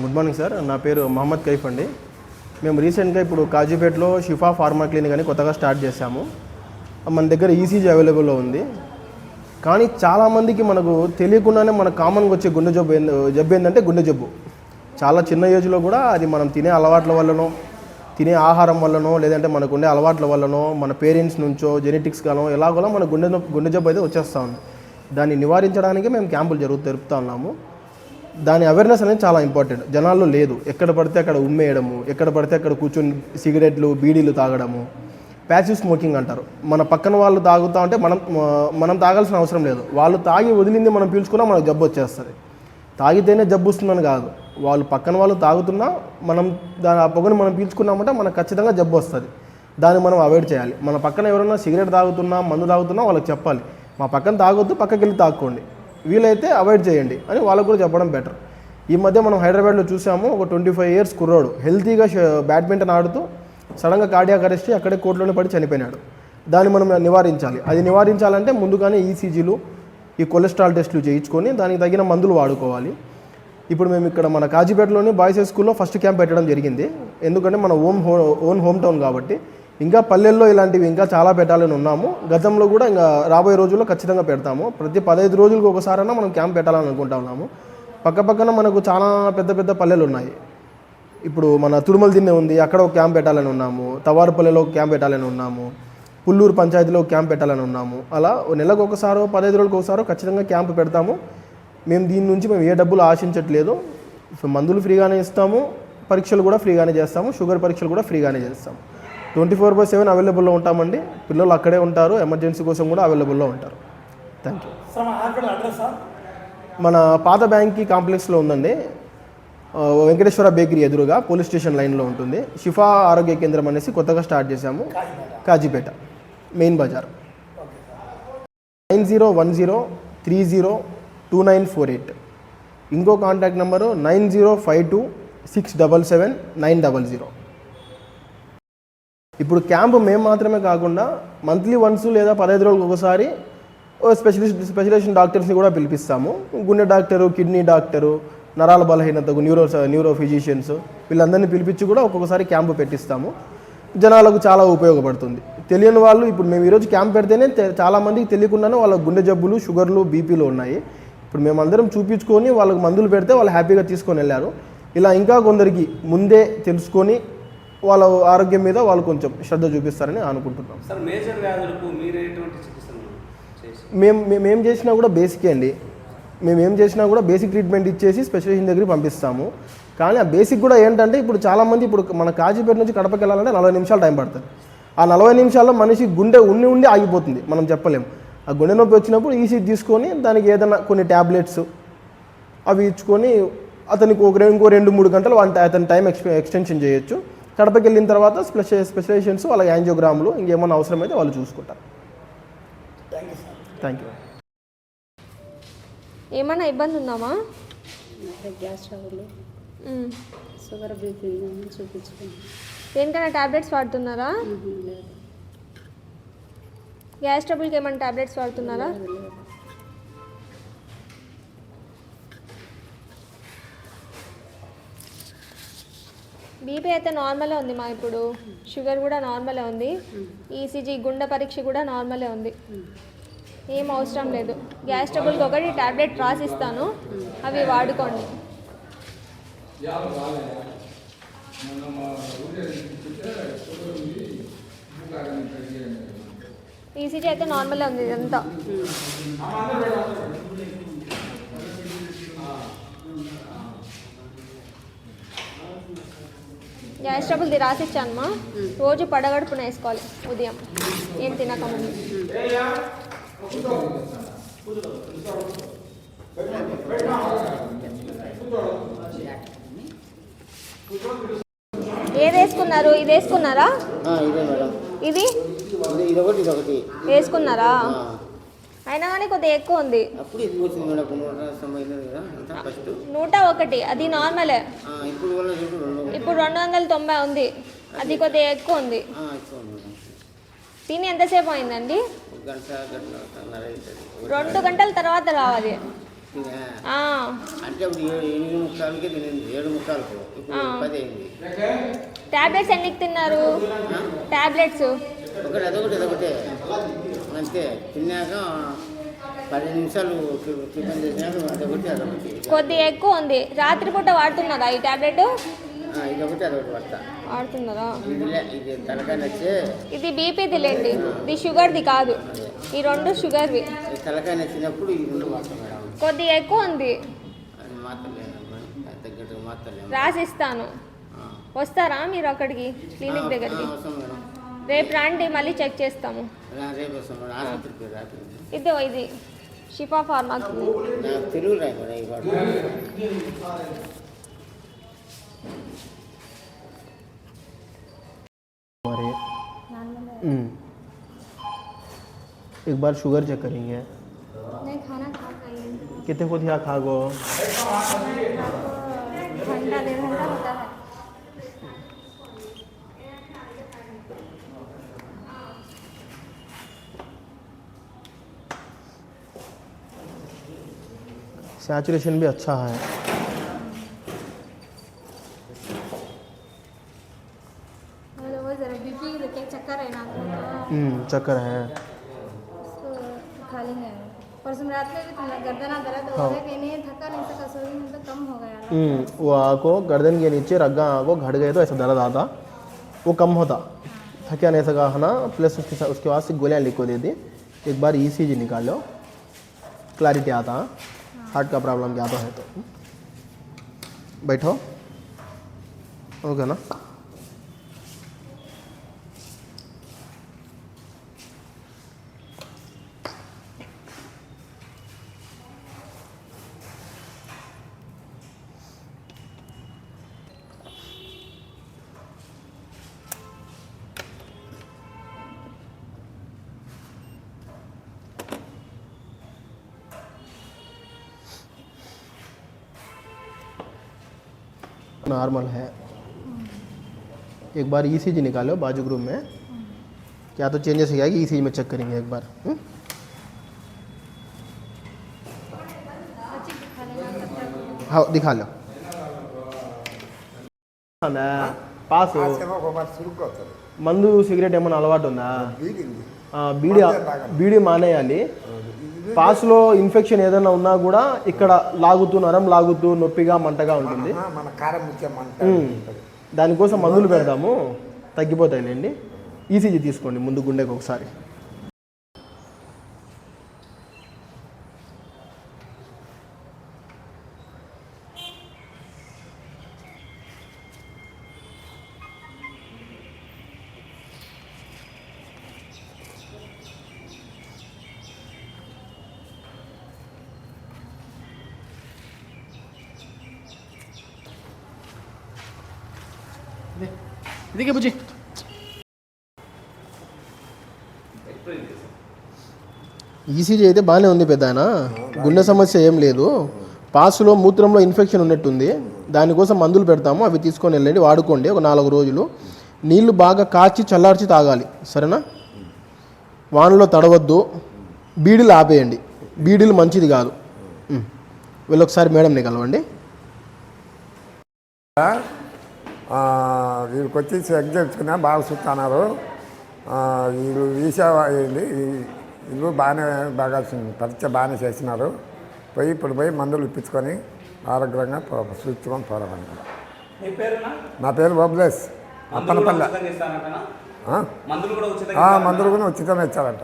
Good morning sir. నా పేరు మహమ్మద్ కైఫ్ అండి. మేము రీసెంట్గా ఇప్పుడు కాజీపేటలో షిఫా ఫార్మా క్లినిక్ అని కొత్తగా స్టార్ట్ చేశాము. మన దగ్గర ఈసీజీ అవైలబుల్లో ఉంది. కానీ చాలామందికి మనకు తెలియకుండానే మన కామన్గా వచ్చే గుండె జబ్బు జబ్బు ఏంటంటే గుండె జబ్బు. చాలా చిన్న ఏజ్లో కూడా అది మనం తినే అలవాట్ల వల్లనో తినే ఆహారం వల్లనో లేదంటే మనకు ఉండే అలవాట్ల వల్లనో మన పేరెంట్స్ నుంచో జెనెటిక్స్ గానో ఎలాగోలా మన గుండె గుండె జబ్బు అయితే వచ్చేస్తూ ఉంది. దాన్ని నివారించడానికి మేము క్యాంపులు జరుగు జరుపుతూ ఉన్నాము. దాని అవేర్నెస్ అనేది చాలా ఇంపార్టెంట్ జనాల్లో లేదు. ఎక్కడ పడితే అక్కడ ఉమ్మేయడము ఎక్కడ పడితే అక్కడ కూర్చొని సిగరెట్లు బీడీలు తాగడము. ప్యాసివ్ స్మోకింగ్ అంటారు. మన పక్కన వాళ్ళు తాగుతా ఉంటే మనం మనం తాగాల్సిన అవసరం లేదు. వాళ్ళు తాగి వదిలింది మనం పీల్చుకున్నా మనకు జబ్బు వచ్చేస్తుంది. తాగితేనే జబ్బు వస్తుందని కాదు. వాళ్ళు పక్కన వాళ్ళు తాగుతున్నా మనం దాని ఆ పొగని మనం పీల్చుకున్నామంటే మనకు ఖచ్చితంగా జబ్బు వస్తుంది. దాన్ని మనం అవాయిడ్ చేయాలి. మన పక్కన ఎవరైనా సిగరెట్ తాగుతున్నా మందు తాగుతున్నా వాళ్ళకి చెప్పాలి. మా పక్కన తాగొద్దు పక్కకి వెళ్ళి తాక్కోండి. వీలైతే అవాయిడ్ చేయండి అని వాళ్ళకు కూడా చెప్పడం బెటర్ ఈ మధ్య మనం హైదరాబాద్లో చూసాము ఒక ట్వంటీ ఫైవ్ ఇయర్స్ కుర్రోడు హెల్తీగా బ్యాడ్మింటన్ ఆడుతూ సడన్గా కార్డియాక్ అరెస్ట్ అక్కడే కోర్టులోనే పడి చనిపోయినాడు. దాన్ని మనం నివారించాలి. అది నివారించాలంటే ముందుగానే ఈసీజీలు ఈ కొలెస్ట్రాల్ టెస్టులు చేయించుకొని దానికి తగిన మందులు వాడుకోవాలి. ఇప్పుడు మేము ఇక్కడ మన కాజీపేటలోని బాయ్స్ హై స్కూల్లో ఫస్ట్ క్యాంప్ పెట్టడం జరిగింది. ఎందుకంటే మన ఓన్ హో ఓన్ హోమ్ టౌన్ కాబట్టి ఇంకా పల్లెల్లో ఇలాంటివి ఇంకా చాలా పెట్టాలని ఉన్నాము. గతంలో కూడా ఇంకా రాబోయే రోజుల్లో ఖచ్చితంగా పెడతాము. ప్రతి పదహైదు రోజులకు ఒకసారైనా మనం క్యాంప్ పెట్టాలని అనుకుంటా ఉన్నాము. పక్కపక్కన మనకు చాలా పెద్ద పెద్ద పల్లెలు ఉన్నాయి. ఇప్పుడు మన తురుమల దిన్నె ఉంది అక్కడ ఒక క్యాంప్ పెట్టాలని ఉన్నాము. తవారుపల్లెలో క్యాంప్ పెట్టాలని ఉన్నాము. పుల్లూరు పంచాయతీలో క్యాంప్ పెట్టాలని ఉన్నాము. అలా నెలకు ఒకసారో పదహైదు రోజులకు ఒకసారో ఖచ్చితంగా క్యాంప్ పెడతాము. మేము దీని నుంచి మేము ఏ డబ్బులు ఆశించట్లేదు. మందులు ఫ్రీగానే ఇస్తాము పరీక్షలు కూడా ఫ్రీగానే చేస్తాము షుగర్ పరీక్షలు కూడా ఫ్రీగానే చేస్తాము. ట్వంటీ ఫోర్ బై సెవెన్ అవైలబుల్లో ఉంటామండి. పిల్లలు అక్కడే ఉంటారు. ఎమర్జెన్సీ కోసం కూడా అవైలబుల్లో ఉంటారు. థ్యాంక్ యూ మన పాత బ్యాంక్కి కాంప్లెక్స్లో ఉందండి. వెంకటేశ్వర బేకరీ ఎదురుగా పోలీస్ స్టేషన్ లైన్లో ఉంటుంది. షిఫా ఆరోగ్య కేంద్రం అనేసి కొత్తగా స్టార్ట్ చేశాము. Kazipet main Bazar. Nine zero one zero three zero two nine four eight. ఇంకో contact number nine zero five two six double seven nine double zero. ఇప్పుడు క్యాంప్ మేము మాత్రమే కాకుండా మంత్లీ వన్స్ లేదా పదహైదు రోజులకు ఒకసారి ఓ స్పెషలిస్ట్ స్పెషలైజేషన్ డాక్టర్స్ని కూడా పిలిపిస్తాము. గుండె డాక్టరు కిడ్నీ డాక్టరు నరాల బలహీనతకు న్యూరో న్యూరో ఫిజిషియన్స్ వీళ్ళందరినీ పిలిపించి కూడా ఒక్కొక్కసారి క్యాంపు పెట్టిస్తాము. జనాలకు చాలా ఉపయోగపడుతుంది. తెలియని వాళ్ళు ఇప్పుడు మేము ఈరోజు క్యాంప్ పెడితేనే చాలామందికి తెలియకుండానే వాళ్ళ గుండె జబ్బులు షుగర్లు బీపీలు ఉన్నాయి. ఇప్పుడు మేమందరం చూపించుకొని వాళ్ళకి మందులు పెడితే వాళ్ళు హ్యాపీగా తీసుకొని వెళ్ళారు. ఇలా ఇంకా కొందరికి ముందే తెలుసుకొని వాళ్ళ ఆరోగ్యం మీద వాళ్ళు కొంచెం శ్రద్ధ చూపిస్తారని అనుకుంటున్నాం. సార్ మేజర్ వ్యాధులకు మీరు ఎటువంటి మేము మేము ఏం చేసినా కూడా బేసికే అండి. మేము ఏం చేసినా కూడా బేసిక్ ట్రీట్మెంట్ ఇచ్చేసి స్పెషలిస్ట్ దగ్గరికి పంపిస్తాము. కానీ ఆ బేసిక్ కూడా ఏంటంటే ఇప్పుడు చాలామంది ఇప్పుడు మన కాజీపేట నుంచి కడపకి వెళ్ళాలంటే నలభై నిమిషాలు టైం పడుతుంది. ఆ నలభై నిమిషాల్లో మనిషి గుండె ఉండి ఉండి ఆగిపోతుంది మనం చెప్పలేము. ఆ గుండె నొప్పి వచ్చినప్పుడు ఈసీ తీసుకొని దానికి ఏదైనా కొన్ని ట్యాబ్లెట్స్ అవి ఇచ్చుకొని అతనికి ఒక ఇంకో రెండు మూడు గంటలు వంట అతని టైం ఎక్స్ ఎక్స్టెన్షన్ చేయొచ్చు. కడపకి వెళ్ళిన తర్వాత స్పెష స్పెషలైజేషన్స్ వాళ్ళ యాంజియోగ్రాములు ఇంకేమైనా అవసరమైతే వాళ్ళు చూసుకుంటారు. Thank you sir thank you ఏమైనా ఇబ్బంది ఉందామా? Gas trouble. మ్. షుగర్ బీపీ ఉందని చూపించుకున్నాను. దేనికైనా టాబ్లెట్స్ వాడుతున్నారా? గ్యాస్ ట్రబుల్కి ఏమైనా టాబ్లెట్స్ వాడుతున్నారా? బీపీ అయితే నార్మలే ఉంది మా ఇప్పుడు. షుగర్ కూడా నార్మలే ఉంది. ఈసీజీ గుండె పరీక్ష కూడా నార్మలే ఉంది. ఏం అవసరం లేదు. గ్యాస్ ట్రబుల్కి ఒకటి టాబ్లెట్ రాసిస్తాను. అవి వాడుకోండి. ఈసీజీ అయితే నార్మలే ఉంది ఇదంతా. గ్యాస్ ట్రబుల్ది రాసిచ్చానమ్మా రోజు పడగడుపున వేసుకోవాలి ఉదయం. ఏం తినకముందు. ఏది వేసుకున్నారు? ఇది వేసుకున్నారా? ఇదే వేసుకున్నారా? అయినా కానీ కొద్దిగా ఎక్కువ ఉంది. అప్పుడు ఎక్కువ వచ్చింది మేడం కొన్ని రోజుల సమయం కదా అంతా ఫస్ట్. నూట ఒకటి అది నార్మలే. ఇప్పుడు రెండు ఇప్పుడు రెండు వందల తొంభై ఉంది. అది కొద్దిగా ఎక్కువ ఉంది. తిని ఎంతసేపు అయిందండి? రెండు గంటల తర్వాత రావాలి. తినే. ఆ, అంటే ఇప్పుడు ఏడు ఎనిమిది ముక్కాలకి తినింది ఏడు ముక్కాలకు. ఇప్పుడు ఆ. పది అయింది. టాబ్లెట్స్ ఎన్నికి తిన్నారు? టాబ్లెట్స్. ఒకటి అదొకటి ఇదొకటి అంతే తిన్నాక పది నిమిషాలు టిఫిన్ చేసినాక అదొకటి అదొకటి కొద్దిగా ఎక్కువ ఉంది. రాత్రిపూట వాడుతున్నారా ఈ టాబ్లెట్? ఆ, ఇదొకటి అదొకటి పడతా వాడుతున్నారా? ఇది తలకాయ నచ్చి. ఇది బీపీది లేండి. ఇది షుగర్ది కాదు. ఈ రెండు షుగర్వి. తలకాయ నచ్చినప్పుడు ఈ రెండు కొద్దిగా ఎక్కువ ఉంది. రాసిస్తాను. వస్తారా మీరు అక్కడికి? క్లినిక్ దగ్గరికి? రేపు రండి మళ్ళీ చెక్ చేస్తాము రా, రేపు వస్తాం మేడం ఆసుపత్రికి రాత్రి ఇదో ఇది షిఫా ఫార్మా క్లినిక్ నాకు తెలుగు రాయి మేడం ఈ పాట हमारे हम्म। एक बार शुगर चेक करेंगे नहीं खाना खा खाइए कितने को दिया खागो घंटा डेढ़ घंटा होता है सैचुरेशन भी अच्छा है। हेलो वो जरा बीपी लेके चक्कर है ना हम्म, चक्कर है। खा लेंगे। परसों रात में भी थोड़ा गर्दना दर्द हो हाँ। गया कि थका नहीं सका सोई में तो कम हो गया हम्म, वो आँखों गर्दन के नीचे रग्गा आँखों घट गए तो ऐसा दर्द आता। वो कम होता। थका नहीं सका है ना? प्लस उसके साथ उसके बाद से गोलियाँ लिख को दे दी। एक बार ई सी जी निकालो। क्लैरिटी आता। हार्ट का प्रॉब्लम तो है तो। बैठो। ओके ना? नॉर्मल है एक बार ई सी जी निकालो बाजू ग्रुप में क्या तो चेंजेस है कि ई सी जी में चेक करेंगे एक बार हम्म? हाँ दिखा लो పాస్ మందు సిగరెట్ ఏమైనా అలవాటు ఉందా ఆ, బీడి బీడి మానేయాలి. పాస్లో ఇన్ఫెక్షన్ ఏదైనా ఉన్నా కూడా ఇక్కడ లాగుతూ నరం లాగుతూ నొప్పిగా మంటగా ఉంటుంది. దానికోసం మందులు పెడదాము. తగ్గిపోతాయిలేండి. ఈసీజీ తీసుకోండి ముందు గుండెకి ఒకసారి. ఇదిగే బుజ్జి. ఈసీజీ అయితే బాగానే ఉంది పెద్ద ఆయన. గుండె సమస్య ఏం లేదు. పాస్లో మూత్రంలో ఇన్ఫెక్షన్ ఉన్నట్టుంది. దానికోసం మందులు పెడతాము. అవి తీసుకొని వెళ్ళండి వాడుకోండి ఒక నాలుగు రోజులు. నీళ్ళు బాగా కాచి చల్లార్చి తాగాలి. సరేనా? వానలో తడవద్దు. బీడీలు ఆపేయండి. బీడీలు మంచిది కాదు. ఉమ్. వీళ్ళు ఒకసారి మేడంని కలవండి. వీళ్ళకి వచ్చి చెక్ చేసుకున్నా బాగా చూస్తున్నారు వీళ్ళు వీసా అయింది వీళ్ళు బాగానే బాగా పరీక్ష బాగానే చేసినారు పోయి ఇప్పుడు పోయి మందులు ఇప్పించుకొని ఆరోగ్యంగా చూపించుకొని పోరాడండి పేరునా? నా పేరు బబ్లేస్ అప్పనపల్లె. మందులు కూడా ఉచితంగా ఇచ్చారంట